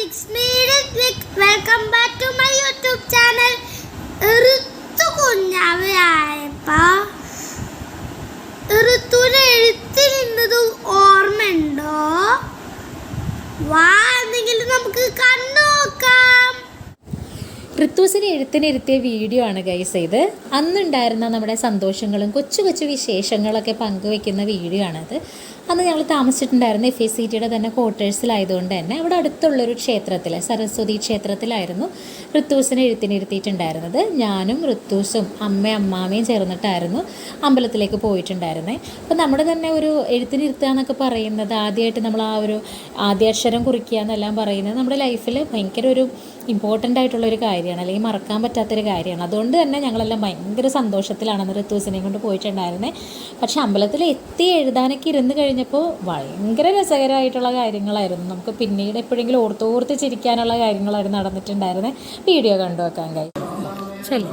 Six minute welcome back to my YouTube channel Rithu കുഞ്ഞാവയായപ്പോ. ഋതുവിനെ എഴുത്തി നിന്നത് ഓർമ്മയുണ്ടോ? വാ എന്തെങ്കിലും നമുക്ക് കണ്ണു നോക്കാം ഋത്തൂസിനെ എഴുത്തിനിരുത്തിയ വീഡിയോ ആണ് ഗൈസ് ഇത്. അന്നുണ്ടായിരുന്ന നമ്മുടെ സന്തോഷങ്ങളും കൊച്ചു കൊച്ചു വിശേഷങ്ങളൊക്കെ പങ്കുവെക്കുന്ന വീഡിയോ ആണത് അന്ന് ഞങ്ങൾ താമസിച്ചിട്ടുണ്ടായിരുന്ന എഫ് എസ് സി ടിയുടെ തന്നെ ക്വാർട്ടേഴ്സിലായതുകൊണ്ട് തന്നെ അവിടെ അടുത്തുള്ളൊരു ക്ഷേത്രത്തിൽ സരസ്വതി ക്ഷേത്രത്തിലായിരുന്നു ഋത്തൂസിനെ എഴുത്തിനിരുത്തിയിട്ടുണ്ടായിരുന്നത് ഞാനും ഋത്തൂസും അമ്മയും അമ്മാമയും ചേർന്നിട്ടായിരുന്നു അമ്പലത്തിലേക്ക് പോയിട്ടുണ്ടായിരുന്നത് അപ്പോൾ നമ്മുടെ തന്നെ ഒരു എഴുത്തിനിരുത്തുക എന്നൊക്കെ പറയുന്നത് ആദ്യമായിട്ട് നമ്മൾ ആ ഒരു ആദ്യാക്ഷരം കുറിക്കുക എന്നെല്ലാം പറയുന്നത് നമ്മുടെ ലൈഫിൽ ഭയങ്കര ഒരു ഇമ്പോർട്ടന്റ് ആയിട്ടുള്ള ഒരു കാര്യമാണ് അല്ലെങ്കിൽ മറക്കാൻ പറ്റാത്തൊരു കാര്യമാണ്. അതുകൊണ്ട് തന്നെ ഞങ്ങളെല്ലാം ഭയങ്കര സന്തോഷത്തിലാണ് അന്ന് ഋത്തുസിനെയും കൊണ്ട് പോയിട്ടുണ്ടായിരുന്നത് പക്ഷേ അമ്പലത്തിൽ എത്തി എഴുതാനൊക്കെ ഇരുന്ന് കഴിഞ്ഞപ്പോൾ ഭയങ്കര രസകരമായിട്ടുള്ള കാര്യങ്ങളായിരുന്നു. നമുക്ക് പിന്നീട് എപ്പോഴെങ്കിലും ഓർത്തോർത്ത് ചിരിക്കാനുള്ള കാര്യങ്ങളായിരുന്നു നടന്നിട്ടുണ്ടായിരുന്നത് വീഡിയോ കണ്ടു വെക്കാൻ കഴിയും. ശരി.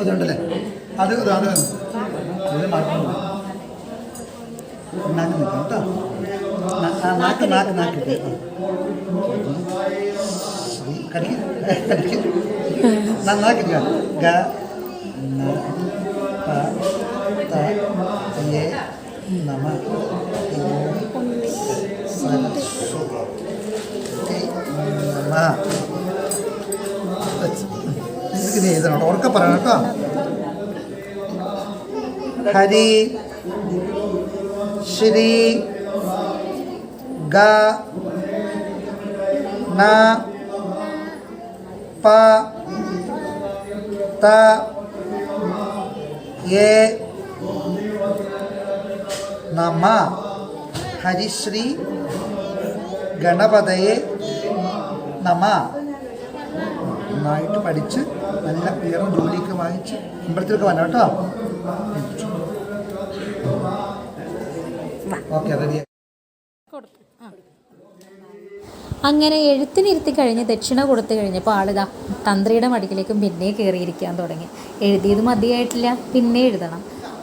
ഇതുണ്ടല്ലേ? അത് ഇതാണ് ഇത് മാറ്റണം. നാക്ക് നിൽക്കണം കേട്ടോ നാക്ക് നാക്ക് നാക്ക് കടിക്ക് കടിക്ക് നന്നാക്കില്ല ഗ നമ സരസ്വതി എഴുതണം ഉറക്കെ പറയണം കേട്ടോ ഹരി ശ്രീ ഗ ന പ ത എ നമ. ഹരിശ്രീ ഗണപതയെ നമ. നന്നായിട്ട് പഠിച്ച് നല്ല ഉയർന്ന ജോലിയൊക്കെ വാങ്ങിച്ച് അമ്പലത്തിലൊക്കെ വരണം ഓക്കെ റെഡി. അങ്ങനെ എഴുത്തിനിരുത്തി കഴിഞ്ഞ് ദക്ഷിണ കൊടുത്തു കഴിഞ്ഞപ്പോൾ ആളിതാ തന്ത്രിയുടെ മടിയിലേക്കും പിന്നെ കയറിയിരിക്കാൻ തുടങ്ങി. എഴുതിയത് മതിയായിട്ടില്ല പിന്നെ എഴുതണം.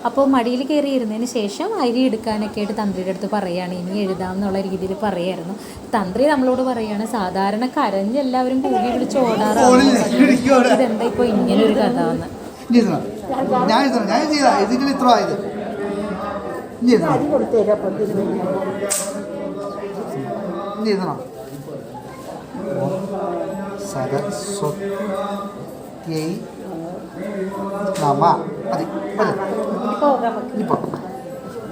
അപ്പോൾ മടിയിൽ കയറിയിരുന്നതിന് ശേഷം അരി എടുക്കാനൊക്കെ ആയിട്ട് തന്ത്രിയുടെ അടുത്ത് പറയുകയാണ്. ഇനി എഴുതാം എന്നുള്ള രീതിയിൽ പറയായിരുന്നു. തന്ത്രി നമ്മളോട് പറയുകയാണ് സാധാരണ കരഞ്ഞ് എല്ലാവരും കൂടി വിളിച്ച് ഓടാറാണ്. ഇതെന്താ ഇപ്പോൾ ഇങ്ങനൊരു കഥ? എന്ന്. ഇനി ഞാൻ എഴുതണം. ഞാൻ ഇത്ര ആയത്. ഇനി ഇനി സരസ്വത്യൈ നമ. മതി ഇനിയിപ്പോ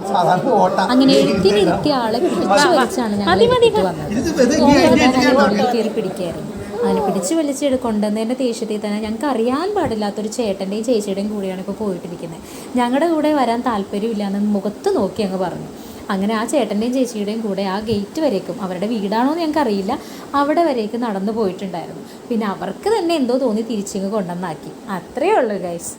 സാധാരണ ഓട്ട. അങ്ങനെ എഴുത്തിനിരുത്തിയ ആളെ പിടിച്ചു വലിച്ചാണ് ഞങ്ങൾ വന്നത്. കയറി പിടിക്കായിരുന്നു. അങ്ങനെ പിടിച്ച് വലിച്ചെടു കൊണ്ടുവന്നതിന്റെ ദേഷ്യത്തിൽ തന്നെ ഞങ്ങൾക്ക് അറിയാൻ പാടില്ലാത്തൊരു ചേട്ടന്റെയും ചേച്ചിയുടെയും കൂടെയാണ് ഇപ്പോൾ പോയിട്ടിരിക്കുന്നത്. ഞങ്ങളുടെ കൂടെ വരാൻ താല്പര്യമില്ല എന്ന് മുഖത്ത് നോക്കി അങ്ങ് പറഞ്ഞു. അങ്ങനെ ആ ചേട്ടന്റെയും ചേച്ചിയുടെയും കൂടെ ആ ഗേറ്റ് വരേക്കും. അവരുടെ വീടാണോ എന്ന് ഞങ്ങൾക്ക് അറിയില്ല. അവിടെ വരേക്ക് നടന്നു പോയിട്ടുണ്ടായിരുന്നു. പിന്നെ അവർക്ക് തന്നെ എന്തോ തോന്നി തിരിച്ചിങ്ങ് കൊണ്ടുവന്നാക്കി. അത്രയേ ഉള്ളൂ ഗൈസ്